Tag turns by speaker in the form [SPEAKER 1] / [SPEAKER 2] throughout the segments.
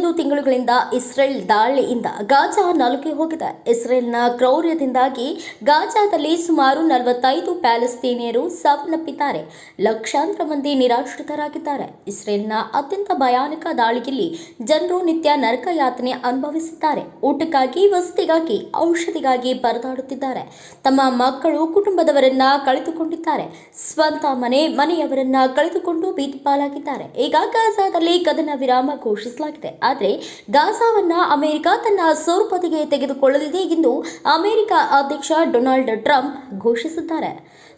[SPEAKER 1] ತಂದ ಇಸ್ರೇಲ್ ದಾಳಿಯಿಂದ ಗಾಜಾ ನಲುಗಿ ಹೋಗಿದೆ. ಇಸ್ರೇಲ್ನ ಕ್ರೌರ್ಯದಿಂದಾಗಿ ಗಾಜಾದಲ್ಲಿ ಸುಮಾರು ನಲವತ್ತೈದು ಪ್ಯಾಲೆಸ್ತೀನಿಯರು ಸಾವನ್ನಪ್ಪಿದ್ದಾರೆ. ಲಕ್ಷಾಂತರ ಮಂದಿ ನಿರಾಶ್ರಿತರಾಗಿದ್ದಾರೆ. ಇಸ್ರೇಲ್ನ ಅತ್ಯಂತ ಭಯಾನಕ ದಾಳಿಯಲ್ಲಿ ಜನರು ನಿತ್ಯ ನರಕ ಯಾತನೆ ಅನುಭವಿಸಿದ್ದಾರೆ. ಊಟಕ್ಕಾಗಿ, ವಸತಿಗಾಗಿ, ಔಷಧಿಗಾಗಿ ಪರದಾಡುತ್ತಿದ್ದಾರೆ. ತಮ್ಮ ಮಕ್ಕಳು, ಕುಟುಂಬದವರನ್ನ ಕಳೆದುಕೊಂಡಿದ್ದಾರೆ. ಸ್ವಂತ ಮನೆ, ಮನೆಯವರನ್ನ ಕಳೆದುಕೊಂಡು ಬೀದಿಪಾಲಾಗಿದ್ದಾರೆ. ಈಗ ಗಾಜಾದಲ್ಲಿ ಕದನ ವಿರಾಮ ಘೋಷಿಸಲಾಗಿದೆ. ಆದರೆ ಗಾಸಾವನ್ನು ಅಮೆರಿಕ ತನ್ನ ಸ್ವರೂಪತೆಗೆ ತೆಗೆದುಕೊಳ್ಳಲಿದೆ ಎಂದು ಅಮೆರಿಕ ಅಧ್ಯಕ್ಷ ಡೊನಾಲ್ಡ್ ಟ್ರಂಪ್ ಘೋಷಿಸಿದ್ದಾರೆ.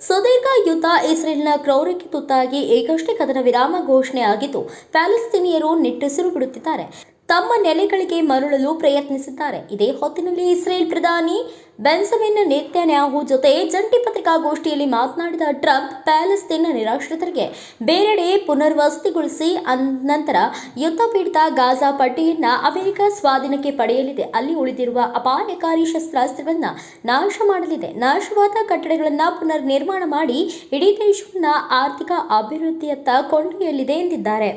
[SPEAKER 1] ಸುದೀರ್ಘ ಯುದ್ಧ ಇಸ್ರೇಲ್ನ ಕ್ರೌರ್ಯಕ್ಕೆ ತುತ್ತಾಗಿ ಈಗಷ್ಟೇ ಕದನ ವಿರಾಮ ಘೋಷಣೆ ಆಗಿದ್ದು ಪ್ಯಾಲೆಸ್ತೀನಿಯರು ನಿಟ್ಟುಸಿರು ಬಿಡುತ್ತಿದ್ದಾರೆ. ತಮ್ಮ ನೆಲೆಗಳಿಗೆ ಮರಳಲು ಪ್ರಯತ್ನಿಸಿದ್ದಾರೆ ಇದೇ ಹೊತ್ತಿನಲ್ಲಿ ಇಸ್ರೇಲ್ ಪ್ರಧಾನಿ ಬೆನ್ಸಮಿನ್ ನೇತ್ಯಾನ್ಯಾಹು ಜೊತೆ ಜಂಟಿ ಪತ್ರಿಕಾಗೋಷ್ಠಿಯಲ್ಲಿ ಮಾತನಾಡಿದ ಟ್ರಂಪ್, ಪ್ಯಾಲೆಸ್ತೀನ್ ನಿರಾಶ್ರಿತರಿಗೆ ಬೇರೆಡೆ ಪುನರ್ವಸತಿಗೊಳಿಸಿ ನಂತರ ಯುದ್ಧ ಪೀಡಿತ ಗಾಜಾ ಪಟ್ಟಿಯನ್ನ ಅಮೆರಿಕ ಸ್ವಾಧೀನಕ್ಕೆ ಪಡೆಯಲಿದೆ. ಅಲ್ಲಿ ಉಳಿದಿರುವ ಅಪಾಯಕಾರಿ ಶಸ್ತ್ರಾಸ್ತ್ರಗಳನ್ನ ನಾಶ ಮಾಡಲಿದೆ. ನಾಶವಾದ ಕಟ್ಟಡಗಳನ್ನು ಪುನರ್ ನಿರ್ಮಾಣ ಮಾಡಿ ಇಡೀ ದೇಶವನ್ನು ಆರ್ಥಿಕ ಅಭಿವೃದ್ಧಿಯತ್ತ ಕೊಂಡೊಯ್ಯಲಿದೆ ಎಂದಿದ್ದಾರೆ.